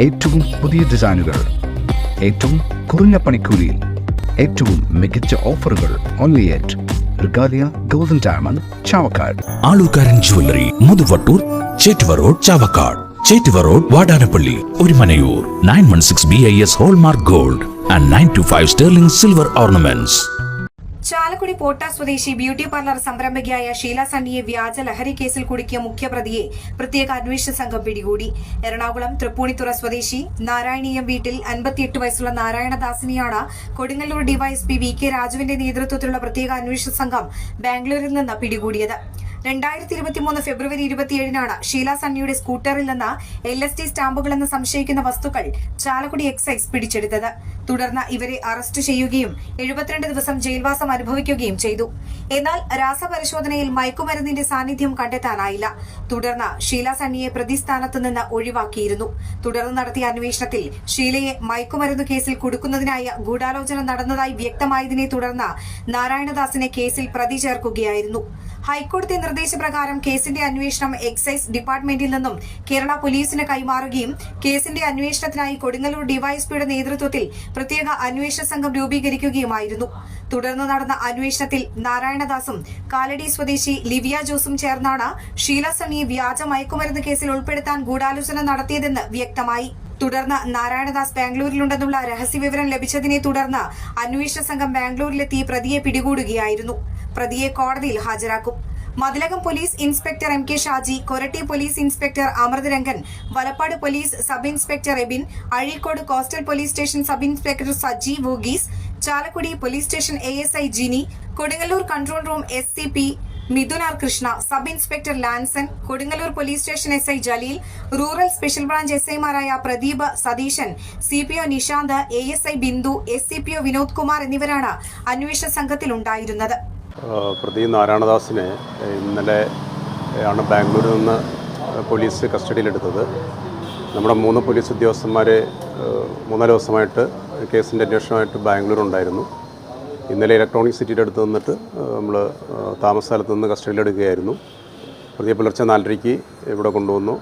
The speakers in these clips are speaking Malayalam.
ഏറ്റവും പുതിയ ഡിസൈനുകൾ ഏറ്റവും കുറഞ്ഞ പണിക്കൂലിയിൽ ഏറ്റവും മികച്ച ഓഫറുകൾ only at Regalia golden diamond Chavakkad. Alukkaran jewellery Muthuvattoor Chettuva road Chavakkad. Chettuva road Vadanappally Orumanayoor. Nine one six B I S hallmark gold and nine two five sterling silver ornaments Chalakudy Potta സ്വദേശി ബ്യൂട്ടി പാർലർ സംരംഭകയായ ഷീല സണ്ണിയെ വ്യാജ ലഹരി കേസിൽ കുടുക്കിയ മുഖ്യപ്രതിയെ പ്രത്യേക അന്വേഷണ സംഘം പിടികൂടി. എറണാകുളം തൃപ്പൂണിത്തുറ സ്വദേശി നാരായണീയം വീട്ടിൽ അൻപത്തിയെട്ട് വയസ്സുള്ള നാരായണദാസിനെയാണ് കൊടുങ്ങല്ലൂർ ഡിവൈഎസ്പി വി കെ രാജുവിന്റെ നേതൃത്വത്തിലുള്ള പ്രത്യേക അന്വേഷണ സംഘം ബാംഗ്ലൂരിൽ നിന്ന് പിടികൂടിയത്. രണ്ടായിരത്തി ഇരുപത്തിമൂന്ന് ഫെബ്രുവരി ഇരുപത്തിയേഴിനാണ് ഷീല സണ്ണിയുടെ സ്കൂട്ടറിൽ നിന്ന് എൽ എസ് ടി സ്റ്റാമ്പുകളെന്ന് സംശയിക്കുന്ന വസ്തുക്കൾ ചാലക്കുടി എക്സൈസ് പിടിച്ചെടുത്തത്. തുടർന്ന് ഇവരെ അറസ്റ്റ് ചെയ്യുകയും എഴുപത്തിരണ്ട് ദിവസം ജയിൽവാസം അനുഭവിക്കുകയും ചെയ്തു. എന്നാൽ രാസപരിശോധനയിൽ മയക്കുമരുന്നിന്റെ സാന്നിധ്യം കണ്ടെത്താനായില്ല. തുടർന്ന് ഷീല സണ്ണിയെ പ്രതിസ്ഥാനത്ത് നിന്ന് ഒഴിവാക്കിയിരുന്നു. തുടർന്ന് നടത്തിയ അന്വേഷണത്തിൽ ഷീലയെ മയക്കുമരുന്ന് കേസിൽ കുടുക്കുന്നതിനായി ഗൂഢാലോചന നടന്നതായി വ്യക്തമായതിനെ തുടർന്ന് നാരായണദാസിനെ കേസിൽ പ്രതി ചേർക്കുകയായിരുന്നു. ഹൈക്കോടതി നിർദ്ദേശപ്രകാരം കേസിന്റെ അന്വേഷണം എക്സൈസ് ഡിപ്പാർട്ട്മെന്റിൽ നിന്നും കേരള പോലീസിന് കൈമാറുകയും കേസിന്റെ അന്വേഷണത്തിനായി കൊടുങ്ങല്ലൂർ ഡിവൈഎസ്പിയുടെ നേതൃത്വത്തിൽ പ്രത്യേക അന്വേഷണ സംഘം രൂപീകരിക്കുകയുമായിരുന്നു. തുടർന്ന് നടന്ന അന്വേഷണത്തിൽ നാരായണദാസും കാലടി സ്വദേശി ലിവിയ ജോസും ചേർന്നാണ് ഷീല സണിയെ വ്യാജ മയക്കുമരുന്ന് കേസിൽ ഉൾപ്പെടുത്താൻ ഗൂഢാലോചന നടത്തിയതെന്ന് വ്യക്തമായി. തുടർന്ന് നാരായണദാസ് ബാംഗ്ലൂരിലുണ്ടെന്നുള്ള രഹസ്യവിവരം ലഭിച്ചതിനെ തുടർന്ന് അന്വേഷണ സംഘം ബാംഗ്ലൂരിലെത്തി പ്രതിയെ പിടികൂടുകയായിരുന്നു. പ്രതിയെ കോടതിയിൽ ഹാജരാക്കും. Mathilakam police inspector M K Shaji Koratty police inspector Amritharangan Valappad police sub inspector Ebin Azhikode coastal police station sub inspector Saji വൂഗീസ് Chalakudy police station A S I Jini Kodungallur control room S C P Mithun R Krishna sub inspector Lanson Kodungallur police station S I Jaleel rural special branch S ഐമാരായ Pradeep Satheesan C P O Nishanth A S I Bindu S C P O Vinod Kumar എന്നിവരാണ് അന്വേഷണ സംഘത്തിൽ ഉണ്ടായിരുന്നത്. പ്രതി നാരായണദാസിനെ ഇന്നലെ ആണ് ബാംഗ്ലൂരിൽ നിന്ന് പോലീസ് കസ്റ്റഡിയിലെടുത്തത്. നമ്മുടെ മൂന്ന് പോലീസ് ഉദ്യോഗസ്ഥന്മാരെ മൂന്നാൽ ദിവസമായിട്ട് കേസിന്റെ അന്വേഷണമായിട്ട് ബാംഗ്ലൂർ ഉണ്ടായിരുന്നു ഇന്നലെ ഇലക്ട്രോണിക് സിറ്റിയുടെ അടുത്ത് നിന്നിട്ട് നമ്മൾ താമസ സ്ഥലത്ത് നിന്ന് കസ്റ്റഡിയിലെടുക്കുകയായിരുന്നു. പ്രതിയെ പുലർച്ചെ നാലരയ്ക്ക് ഇവിടെ കൊണ്ടുവന്നു.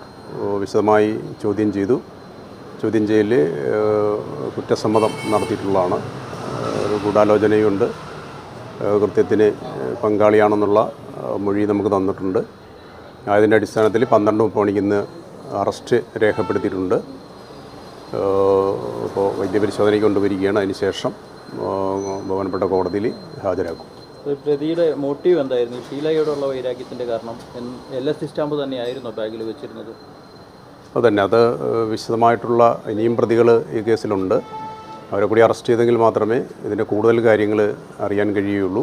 വിശദമായി ചോദ്യം ചെയ്തു. ചോദ്യം ചെയ്യൽ കുറ്റസമ്മതം നടത്തിയിട്ടുള്ളതാണ്. ഗൂഢാലോചനയുണ്ട്. കൃത്യത്തിന് പങ്കാളിയാണെന്നുള്ള മൊഴി നമുക്ക് തന്നിട്ടുണ്ട്. അതിന്റെ അടിസ്ഥാനത്തിൽ പന്ത്രണ്ട് മുപ്പത് മണിക്ക് ഇന്ന് അറസ്റ്റ് രേഖപ്പെടുത്തിയിട്ടുണ്ട്. ഇപ്പോൾ വൈദ്യപരിശോധനയ്ക്ക് കൊണ്ടുവരികയാണ്. അതിനുശേഷം ബഹുമാനപ്പെട്ട കോടതിയിൽ ഹാജരാക്കും. പ്രതിയുടെ മോട്ടീവ് എന്തായിരുന്നു? ഷീലയോടുള്ള വൈരാഗ്യത്തിന്റെ കാരണം എൽ എസ് സ്റ്റാമ്പ് തന്നെയായിരുന്നു ബാഗിൽ വെച്ചിരുന്നത്. അതന്നെ. അത് വിശദമായിട്ടുള്ള ഇനിയും പ്രതികൾ ഈ കേസിലുണ്ട്. അവരെ കൂടി അറസ്റ്റ് ചെയ്തെങ്കിൽ മാത്രമേ ഇതിന്റെ കൂടുതൽ കാര്യങ്ങൾ അറിയാൻ കഴിയുകയുള്ളൂ.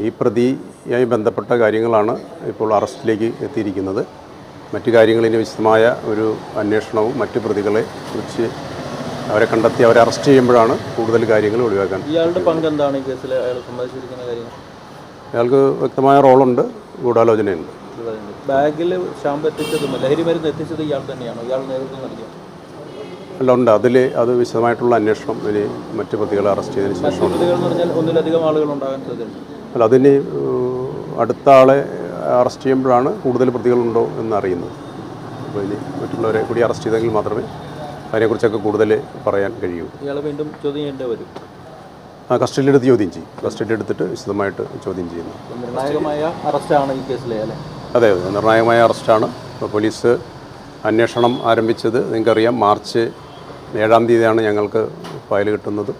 ഈ പ്രതിയായി ബന്ധപ്പെട്ട കാര്യങ്ങളാണ് ഇപ്പോൾ അറസ്റ്റിലേക്ക് എത്തിയിരിക്കുന്നത്. മറ്റു കാര്യങ്ങളിന്റെ വിശദമായ ഒരു അന്വേഷണവും മറ്റു പ്രതികളെ കുറിച്ച് അവരെ കണ്ടെത്തി അവരെ അറസ്റ്റ് ചെയ്യുമ്പോഴാണ് കൂടുതൽ കാര്യങ്ങൾ ഒഴിവാക്കാൻ ഇയാളുടെ പങ്ക് എന്താണ് ഈ കേസിൽ? അയാൾ സമ്മതിച്ചിരിക്കുന്ന കാര്യങ്ങൾ? അയാൾക്ക് വ്യക്തമായ റോളുണ്ട് ഗൂഢാലോചനയുണ്ട്. ബാഗിൽ സ്റ്റാമ്പ് എത്തിച്ചതും ലഹരി മരുന്ന് എത്തിച്ചത് ഇയാൾ തന്നെയാണോ? ഇയാൾ നേതൃത്വം നൽകിയത് അല്ല ഉണ്ട്. അതിൽ അത് വിശദമായിട്ടുള്ള അന്വേഷണം ഇനി മറ്റ് പ്രതികളെ അറസ്റ്റ് ചെയ്തതിന് ശേഷം ഒന്നിലധികം ആളുകൾ ഉണ്ടാകാൻ സാധ്യതയുണ്ട്. അല്ല അതിന് അടുത്ത ആളെ അറസ്റ്റ് ചെയ്യുമ്പോഴാണ് കൂടുതൽ പ്രതികളുണ്ടോ എന്ന് അറിയുന്നത് അപ്പോൾ ഇനി മറ്റുള്ളവരെ കൂടി അറസ്റ്റ് ചെയ്തെങ്കിൽ മാത്രമേ അതിനെക്കുറിച്ചൊക്കെ കൂടുതൽ പറയാൻ കഴിയൂ. ഇയാളെ വീണ്ടും ചോദ്യം ചെയ്യേണ്ടി വരും. ആ കസ്റ്റഡിയിലെടുത്ത് ചോദ്യം ചെയ്യും. കസ്റ്റഡി എടുത്തിട്ട് വിശദമായിട്ട് ചോദ്യം ചെയ്യുന്നു. നിർണായകമായ അറസ്റ്റാണ് ഈ കേസിലെ അല്ലേ? അതെ അതെ. നിർണായകമായ അറസ്റ്റാണ്. ഇപ്പോൾ പോലീസ് അന്വേഷണം ആരംഭിച്ചത് നിങ്ങൾക്കറിയാം. മാർച്ച് ഏഴാം തീയതിയാണ് ഞങ്ങൾക്ക് ഫയൽ കിട്ടുന്നത്.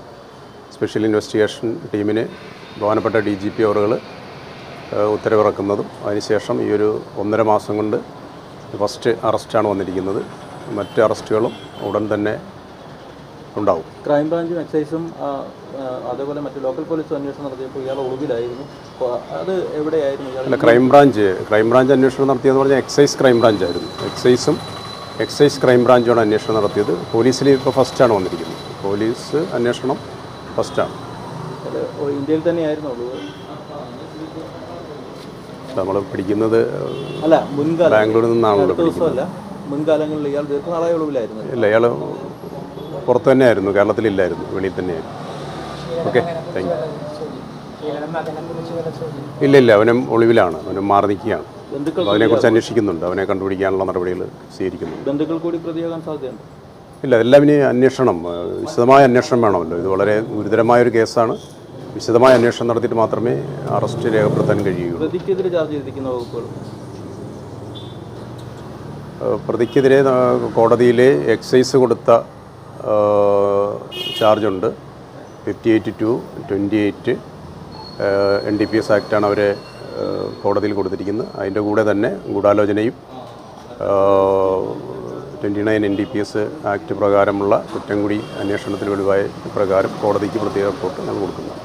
സ്പെഷ്യൽ ഇൻവെസ്റ്റിഗേഷൻ ടീമിന് ബഹുമാനപ്പെട്ട ഡി ജി പി അവറുകൾ ഉത്തരവിറക്കുന്നതും അതിനുശേഷം ഈ ഒരു ഒന്നര മാസം കൊണ്ട് ഫസ്റ്റ് അറസ്റ്റാണ് വന്നിരിക്കുന്നത്. മറ്റ് അറസ്റ്റുകളും ഉടൻ തന്നെ ഉണ്ടാവും. ക്രൈംബ്രാഞ്ചും എക്സൈസും അതേപോലെ മറ്റ് ലോക്കൽ പോലീസും അന്വേഷണം നടത്തിയപ്പോൾ ഇയാൾ ഒളിവിലായിരുന്നു. അത് എവിടെയായിരുന്നു അല്ല ക്രൈംബ്രാഞ്ച് ക്രൈംബ്രാഞ്ച് അന്വേഷണം നടത്തിയെന്ന് പറഞ്ഞാൽ എക്സൈസ് ക്രൈംബ്രാഞ്ച് ആയിരുന്നു എക്സൈസും എക്സൈസ് ക്രൈംബ്രാഞ്ചുമാണ് അന്വേഷണം നടത്തിയത്. പോലീസിൽ ഇപ്പോൾ ഫസ്റ്റാണ് വന്നിരിക്കുന്നത്. പോലീസ് അന്വേഷണം ഫസ്റ്റാണ്. ഇന്ത്യയിൽ തന്നെയായിരുന്നു? നമ്മൾ പിടിക്കുന്നത് അല്ല മുൻകാല ബാംഗ്ലൂരിൽ നിന്നാണല്ലോ മുൻകാലങ്ങളിൽ ഇയാൾ ദീർഘനാളായ ഒളിവിലായിരുന്നു ഇല്ല ഇയാൾ പുറത്ത് തന്നെയായിരുന്നു കേരളത്തിലില്ലായിരുന്നു വെളിയിൽ തന്നെയായിരുന്നു. Okay thank you. ഇല്ല ഇല്ല അവനും ഒളിവിലാണ് അവനും മാറി നിൽക്കുകയാണ്. അതിനെക്കുറിച്ച് അന്വേഷിക്കുന്നുണ്ട് അവനെ കണ്ടുപിടിക്കാനുള്ള നടപടികൾ സ്വീകരിക്കുന്നുണ്ട്. ബന്ധുക്കൾ കൂടി പ്രതിയാകാൻ സാധ്യതയുണ്ട്? ഇല്ല എല്ലാം ഇനി അന്വേഷണം വിശദമായ അന്വേഷണം വേണമല്ലോ. ഇത് വളരെ ഗുരുതരമായൊരു കേസാണ്. വിശദമായ അന്വേഷണം നടത്തിയിട്ട് മാത്രമേ അറസ്റ്റ് രേഖപ്പെടുത്താൻ കഴിയുകയുള്ളൂ. പ്രതിക്കെതിരെ കോടതിയിൽ എക്സൈസ് കൊടുത്ത ചാർജുണ്ട്. Fifty eight two twenty eight N D P S ആക്റ്റാണ് അവരെ കോടതിയിൽ കൊടുത്തിരിക്കുന്നത്. അതിന്റെ കൂടെ തന്നെ ഗൂഢാലോചനയും twenty nine N D P S act പ്രകാരമുള്ള കുറ്റം കൂടി അന്വേഷണത്തിൽ വെളിവായ പ്രകാരം കോടതിക്ക് പ്രത്യേക റിപ്പോർട്ട് ഞങ്ങൾ കൊടുക്കുന്നതാണ്